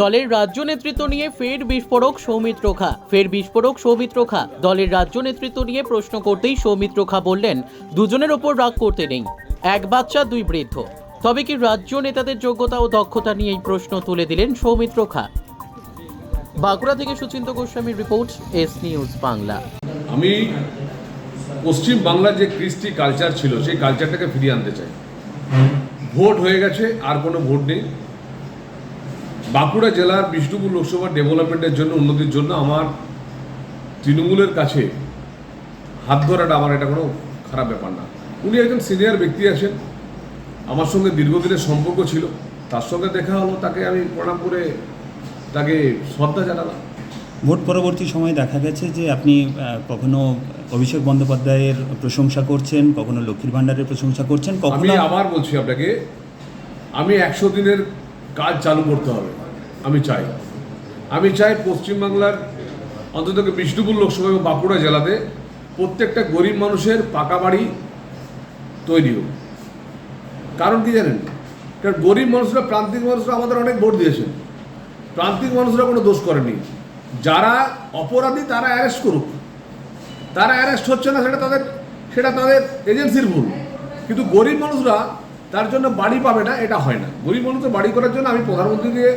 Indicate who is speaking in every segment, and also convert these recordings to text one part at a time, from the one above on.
Speaker 1: দলের রাজ্য নেতৃত্ব নিয়ে ফের বিস্ফোরক সৌমিত্র খা। ফের বিস্ফোরক সৌমিত্র খা। দলের রাজ্য নেতৃত্ব নিয়ে প্রশ্ন করতেই সৌমিত্র খা বললেন, দুজনের ওপর রাগ করতে নেই। এক বাচ্চা, দুই বৃদ্ধ। তবে কি রাজ্য নেতাদের যোগ্যতা ও দক্ষতা নিয়ে এই প্রশ্ন তুলে দিলেন সৌমিত্র খা। বাঁকুড়া থেকে সুচিন্ত গোস্বামীর রিপোর্ট, এস নিউজ বাংলা।
Speaker 2: আমি পশ্চিম বাংলার যে কৃষ্টি কালচার ছিল, সেই কালচারটাকে ফিরিয়ে আনতে চাই। ভোট হয়ে গেছে, আর কোনো ভোট নেই। বাঁকুড়া জেলার বিষ্ণুপুর লোকসভা ডেভেলপমেন্টের জন্য উন্নতির জন্য আমার তৃণমূলের কাছে হাত ধরাটা আমার এটা কোনো খারাপ ব্যাপার না। উনি একজন সিনিয়র ব্যক্তি আছেন আমার সঙ্গে দীর্ঘদিনের সম্পর্ক ছিল তার সঙ্গে দেখা হলো তাকে আমি প্রণাম করে তাকে শ্রদ্ধা জানালাম।
Speaker 3: ভোট পরবর্তী সময়ে দেখা গেছে যে আপনি কখনো অভিষেক বন্দ্যোপাধ্যায়ের প্রশংসা করছেন কখনো লক্ষ্মীর ভাণ্ডারের প্রশংসা করছেন
Speaker 2: আমি
Speaker 3: কখনো
Speaker 2: আবার বলছি আপনাকে আমি একশো দিনের কাজ চালু করতে হবে, আমি চাই। আমি চাই পশ্চিমবাংলার অন্তত বিষ্ণুপুর লোকসভা এবং বাঁকুড়া জেলাতে প্রত্যেকটা গরিব মানুষের পাকা বাড়ি তৈরি হোক। কারণ কি জানেন? কারণ গরিব মানুষরা, প্রান্তিক মানুষরা আমাদের অনেক ভোট দিয়েছেন। প্রান্তিক মানুষরা কোনো দোষ করেনি যারা অপরাধী, তারা অ্যারেস্ট করুক। তারা অ্যারেস্ট হচ্ছে না, সেটা তাদের সেটা তাদের এজেন্সির ভুল। কিন্তু গরিব মানুষরা তার জন্য বাড়ি পাবে না এটা হয় না। গরিব মানুষের বাড়ি করার জন্য আমি প্রধানমন্ত্রী দিয়ে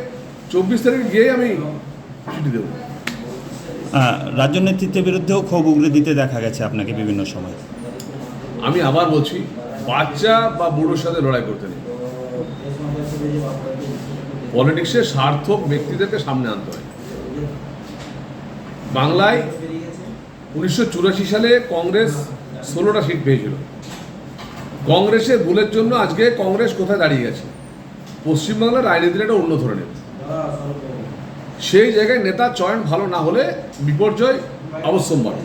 Speaker 2: চব্বিশ তারিখে গিয়েই আমি চিঠি দেবো।
Speaker 3: রাজ্য নেতৃত্বের বিরুদ্ধেও ক্ষোভ উগড়ে দিতে দেখা গেছে আপনাকে বিভিন্ন সময়।
Speaker 2: আমি আবার বলছি বাচ্চা বা বুড়োর সাথে লড়াই করতে নেই। পলিটিক্সে সার্থক ব্যক্তিদেরকে সামনে আনতে হয়। বাংলায় উনিশশো চুরাশি সালে কংগ্রেস ষোলোটা সিট পেয়েছিল। কংগ্রেসের ভুলের জন্য আজকে কংগ্রেস কোথায় দাঁড়িয়ে গেছে? পশ্চিমবাংলার রাজনীতির একটা অন্য ধরনের। সেই জায়গায় নেতা চয়ন ভালো না হলে বিপর্যয় অবশ্যম্ভাবী।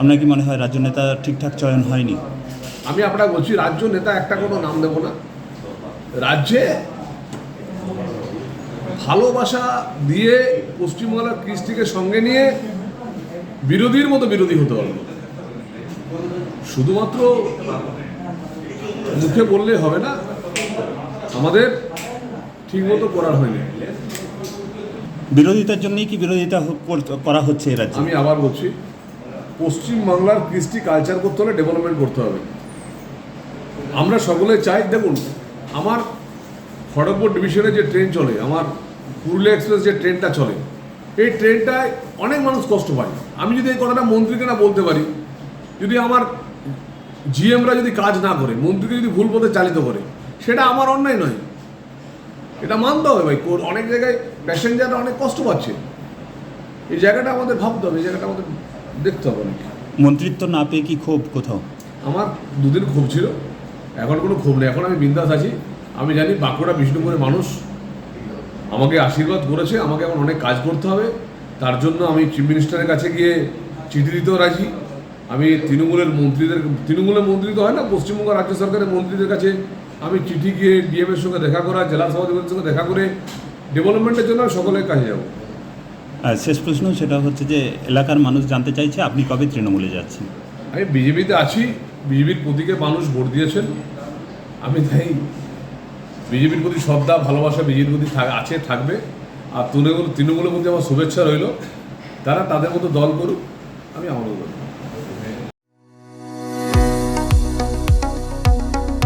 Speaker 3: আপনার কি মনে হয় রাজ্য নেতা ঠিকঠাক চয়ন হয়নি?
Speaker 2: আমি আপনাকে বলছি রাজ্য নেতা একটা কোনো নাম দেব না। রাজ্যে ভালোবাসা দিয়ে পশ্চিমবাংলার কৃষ্টিকে সঙ্গে নিয়ে বিরোধীর মতো বিরোধী হতে হবে শুধুমাত্র মুখে বললে হবে না। আমাদের ঠিকমতো করার হয়নি।
Speaker 3: বিরোধিতার জন্যই কি বিরোধিতা কর- হচ্ছে এ রাজ্যে?
Speaker 2: আমি আবার বলছি পশ্চিম বাংলার কৃষ্টি কালচার করতে হলে ডেভেলপমেন্ট করতে হবে। আমরা সকলে চাই দেখুন আমার খড়গপুর ডিভিশনে যে ট্রেন চলে আমার পুরুলিয়া এক্সপ্রেস যে ট্রেনটা চলে এই ট্রেনটায় অনেক মানুষ কষ্ট পায়। আমি যদি এই কথাটা মন্ত্রীকে না বলতে পারি যদি আমার জিএমরা যদি কাজ না করে মন্ত্রীকে যদি ভুল পথে চালিত করে সেটা আমার অন্যায় নয়। এটা মানতে হবে ভাই। কোর- অনেক জায়গায় প্যাসেঞ্জাররা অনেক কষ্ট পাচ্ছে। এই জায়গাটা আমাদের ভাবতে হবে এই জায়গাটা আমাদের দেখতে হবে অনেক।
Speaker 3: মন্ত্রিত্ব না পেয়ে কি ক্ষোভ কোথাও?
Speaker 2: আমার দুদিন ক্ষোভ ছিল এখন কোনো ক্ষোভ নেই। এখন আমি বিন্দাস আছি। আমি জানি বাঁকুড়া বিষ্ণুপুরের মানুষ। আমাকে আশীর্বাদ করেছে আমাকে এখন অনেক কাজ করতে হবে। তার জন্য আমি চিফ মিনিস্টারের কাছে গিয়ে চিঠি দিতেও রাজি। আমি তৃণমূলের মন্ত্রীদের তৃণমূলের মন্ত্রী তো হয় না পশ্চিমবঙ্গ রাজ্য সরকারের মন্ত্রীদের কাছে আমি চিঠি গিয়ে ডিএমের সঙ্গে দেখা করা জেলা সভাধিপতির সঙ্গে দেখা করে ডেভেলপমেন্টের জন্য সকলের কাজে যাব।
Speaker 3: শেষ প্রশ্ন সেটা হচ্ছে যে এলাকার মানুষ জানতে চাইছে আপনি কবে তৃণমূলে যাচ্ছেন?
Speaker 2: আমি বিজেপিতে আছি বিজেপির প্রতীকে মানুষ ভোট দিয়েছেন। আমি তাই বিজেপির প্রতি শ্রদ্ধা ভালোবাসা বিজেপির প্রতি আছে থাকবে। আর তৃণমূল তৃণমূলের প্রতি আমার শুভেচ্ছা রইল। তারা তাদের মতো দল করুক আমি আমার